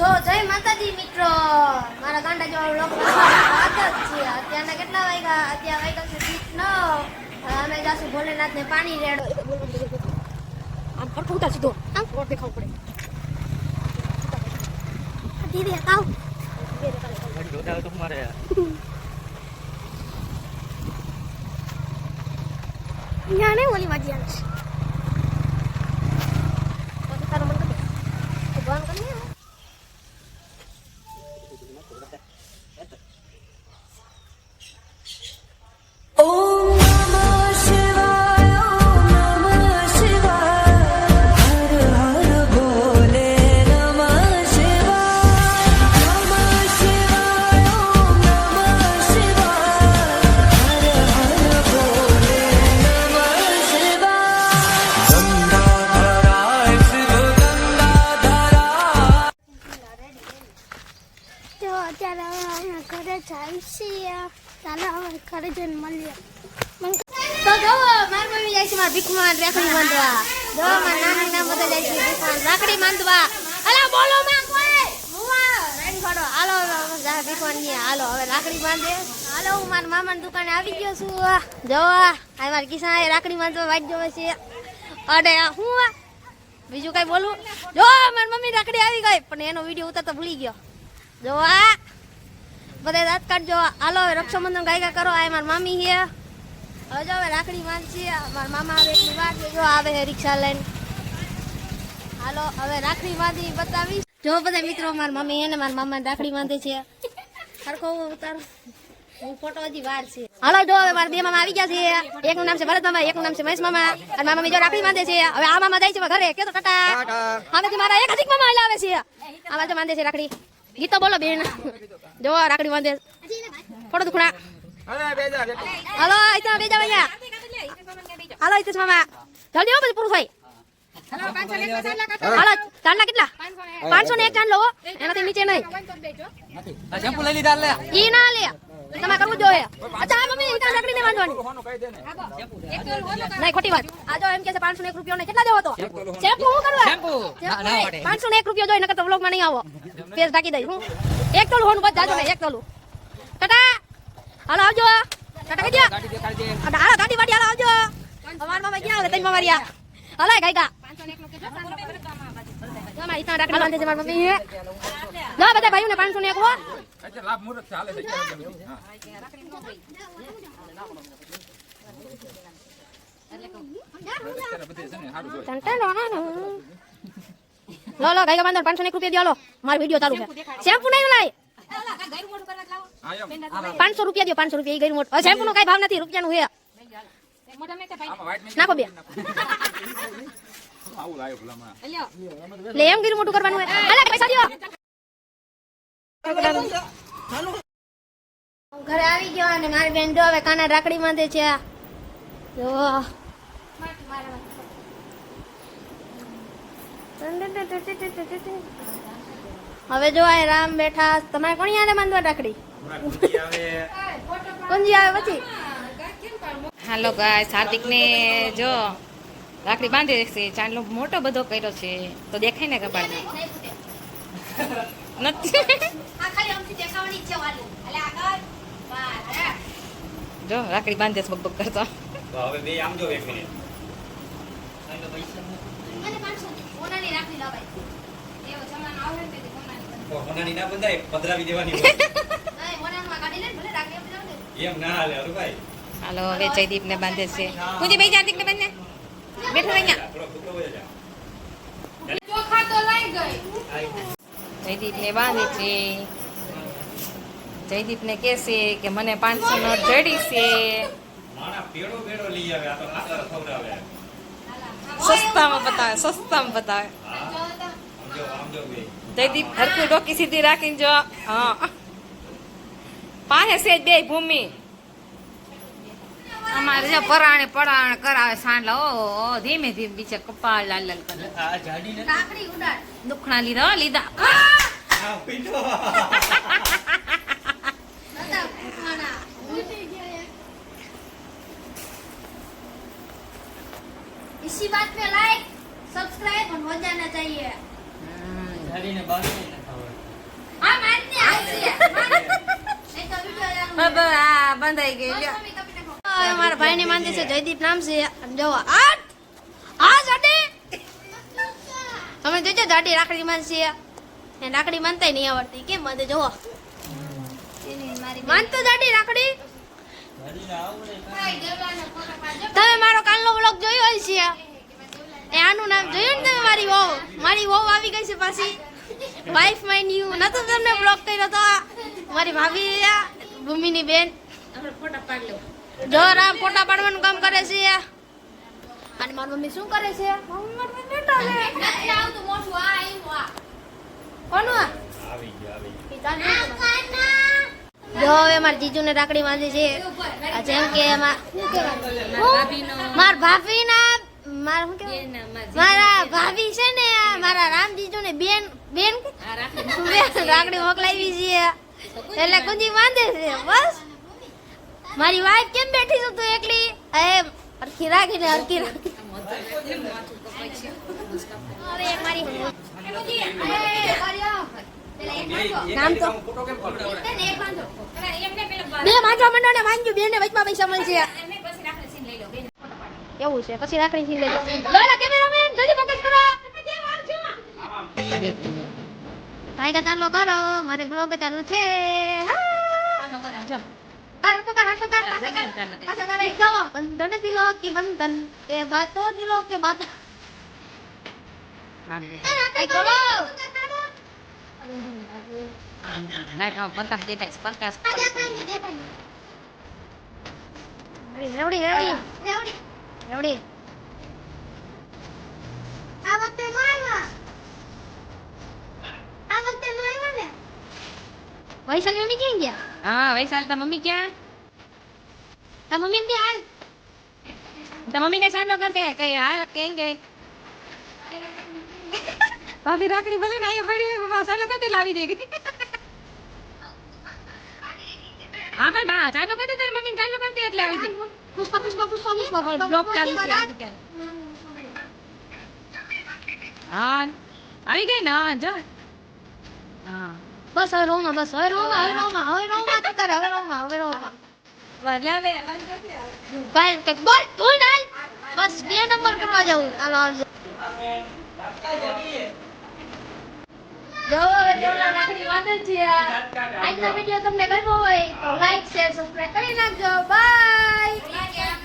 જો જય માતાજી મિત્રો. મારા ગાંડા જેવા લોકો વાત જ છે. અત્યારના કેટલા વાગ્યા? અત્યારે વાગ્યા છે ઠીક ન અમે જાશું ભોલેનાથ ને પાણી રેડો આમ ફરખું ઉતાર સીધો. આમ રોડ દેખાવ પડે. ધીરે આવ ના નહીં ઓલી વાજી આવે છે. ઘરે જાય છીએ ચાલો, હવે ઘરે જઈને મળીએ. મમ્મી જાય છે મારા ભીખમાં રાખડી બાંધવા. જો, મારા નાની રાખડી બાંધવા. અલા, બોલો હાલો ભીખમાં ની હાલો, હવે રાખડી બાંધે. હાલો, હું મામાની દુકાને આવી ગયો છું. જો, આ મારા કિસાન રાખડી બાંધવા વાટ જોવે છે. અડે હું? બીજું કઈ બોલું? જો, મારી મમ્મી રાખડી આવી ગઈ. પણ એનો વીડિયો ઉતારતો ભૂલી ગયો. જો, આ બધા દાંત કાઢજો. હાલો રક્ષાબંધન ગાયકા કરો. આ મારા મામી છે. હવે જો હવે રાખડી માંગશે મારા મામા આવે એટલી વાત જો આવે છે રિક્ષા લઈને. હાલો હવે રાખડી બાંધી બતાવીશ. જો બધા મિત્રો મારા મમ્મી એને મારા મામા રાખડી બાંધે છે. સરખો ઉતારો. હું ફોટો હજી વાર છે. હાલો જો હવે મારા બે મામા આવી ગયા છે. એકનું નામ છે ભરત મામા એકનું નામ છે મહેશ મામા. અને મારા મમ્મી જો રાખડી બાંધે છે. હવે આ મામા જાય છે ઘરે. કે તો ટાટા હવે મારા એક અધિક મામા આવે છે. આમાં જો બાંધે છે રાખડી. ગીતો બોલો બેન. જો રાખડી બાંધે ફોટો દુખડા હાલો આઈતા બેજા ભાઈ હાલો આઈતસ મામા જલ્દી હો પછી પૂરું થાય. હાલો ચાંદલા કેટલા? પાંચસો ને એક ચાંદલો હો. એનાથી નીચે નહીં. શેમ્પુ લઈ લીધા લે. ઈ ના લે. તમારે કરવું જોઈએ. અચ્છા મમ્મી ઈટા રાખડી ને બાંધવાની. નહીં ખોટી વાત. આ જો એમ કે છે પાંચસો ને એક રૂપિયો ને કેટલા દેવો તો શેમ્પુ. શું કરવા? શેમ્પુ. ના ના પડે. પાંચસો ને એક રૂપિયો જોઈ નકર તો વ્લોગમાં નહીં આવો. ફેસ ઢાકી દઈ હું? એક ટોલું હોનું બસ જાજો ને એક ટોલું ટાટા! હાલો આવજો. ટાટા ગયા ગાડી દે હાલો ગાડી વાડી હાલો આવજો. અમાર મામા આવે તઈ મામા રહ્યા હાલો ગાય ગા. બાંધે બધા ભાઈઓને પાંચસો ને એક હો. લાભ મુહૂર્ત ચાલે છે બધે છે ને સારું જોઈએ. લો લો ગાય બાંધો પાંચસો એક રૂપિયા દો મારો વીડિયો ચાલુ છે. શેમ્પુ નહીં લાય પાંચસો રૂપિયા દો પાંચસો રૂપિયા ગઈ મોટ. શેમ્પુ નો કઈ ભાવ નથી રૂપિયા નું હે નાખો બે. લે, એમ ગીર મોટું કરવાનું હોય. પૈસા દો ઘરે આવી ગયો અને મારી બેન જો હવે કાના રાખડી બાંધે છે. જો. હવે જો આ રામ બેઠા તમારે કોણ યારે બાંધવા રાખડી કોણજી આવે પછી? હાલો ગાય હાર્દિક ને જો રાખડી બાંધી છે ચાંદલો મોટો બધો કર્યો છે તો દેખાય ને કપાળ નથી. જો રાખડી બાંધે બક બક કરતો. હવે બે આમ જો એક મિનિટ મને 500 ની સોનાની રાખડી લવાય એવો જમાનો આવે ને તેથી સોનાની હોનાની ના બંધાય પધરાવી દેવાની હોય. નહીં મોનામાં કાઢી લે ને ભલે રાખડી આપી દઉં ને. એમ ના હાલે હરુભાઈ હાલો હવે જયદીપ ને બાંધે છે. પૂજી ભાઈ જાદીપ ને બાંધે બેઠો અહીંયા. જા. જયદીપ ને બાંધે છે. જયદીપ ને કે છે કે મને પાંચસો નો જડી છે. પેડો પેડો લઈ આવે આ તો નાતર ખવડાવે. સસ્તામાં બતાવે સસ્તામાં બતાવે. આમ જો આમ જો બે. જયદીપ હરખું ડોકી સીધી રાખીને જો હા પાસે છે જ બે ભૂમિ અમારે જો પરાણે પરાણે કરાવે સાંડલા ઓ ઓ, ધીમે ધીમે બીચે કપાળ લાલ લાલ કરે આ જાડી ને રાખડી ઉડાડ દુખણા લીધા હો, લીધા આ પીઠો નતા ઉઠવાના ઉઠી ગયા इसी बात पे लाइक सब्सक्राइब और हो जाना चाहिए ધરીને ગઈ લ્યો. મારા ભાઈ માંદી છે નામ છે. જો આઠ. હા જાડી તમે જોજો રાખડી માનશે એ રાખડી માનતાય નહીં આવડતી. કેમ મને જોવો. માનતો જાડી રાખડી? તમે મારો કાલનો બ્લોગ જોયો હોય છે મારી વહુ. મારી વહુ આવી ગઈ છે પાછી. વાઈફ માય ન્યુ નતો તમને બ્લોક કર્યો તો મારી ભાભી ભૂમિની બેન. ફોટા પાડ લો જો રામ ફોટા પાડવાનું કામ કરે છે અને મારી મમ્મી શું કરે છે? મમ્મી મારી આ આવ્યું આ. કોનું આ? આવી ગયો આવી ગયો. જો હવે મારા જીજુને રાખડી બાંધી છે. જેમ કે માર ભાભીના માર શું કહેવાય? મારા ભાભી છે ને આ મારા રામ જીજુને બેન બેન કે? આ રાખી બેન રાખડી મોકલાવી છે એટલે કુંજી બાંધે છે બસ મારી વાઈફ કેમ બેઠી છું તું એકલી એ અરખી રાખીને અરખી રાખી હવે એક મારી નામ તો ફોટો કેમ પાડો? બે માથા મંડળ ને વાંજ્યું બેને વચમાં પૈસા મળશે એવું છે પછી રાખડી થી લઈ લો લોલા કેમેરામેન જલ્દી ફોકસ કરો ભાઈ કા ચાલો કરો મારે બ્લોગ ચાલુ છે બંધન દિલો કે બંધન એ બાતો દિલો કે બાત કઈ કરો પચાસ દેખાય પચાસ રેવડી રેવડી રેવડી રેવડી આ વખતે નો આવ્યા આ વખતે નો આવ્યા ને વૈશાલી મમ્મી ક્યાં ગયા હા વૈશાલ તા મમ્મી ક્યાં તા મમ્મી ને હાલ તા મમ્મી ને સાંડો કરતે કઈ હા કેમ કે ભાભી રાખડી ભલે ના પડી સાંડો કરતે લાવી દે હા પણ બા સાંડો કરતે તારી મમ્મી સાંડો કરતે એટલે આવી દે પુષ્પા પુષ્પા પુષ્પા પુષ્પા બ્લોક ચાલુ છે આજે ક્યારે. હા આવી ગઈ ને હા જો હા બસ હવે રોમાં બસ હવે રોમાં હવે રોમાં હવે રોમાં તું તારે હવે રોમાં હવે રોમાં. બોલ તું નાલ બસ બે નંબર કરવા જવું હાલો આવજો. જો દેવલા રાખડી વાંધે છે આજનો વીડિયો તમને ગમ્યો હોય તો લાઈક શેર સબસ્ક્રાઇબ કરી નાખજો. બાય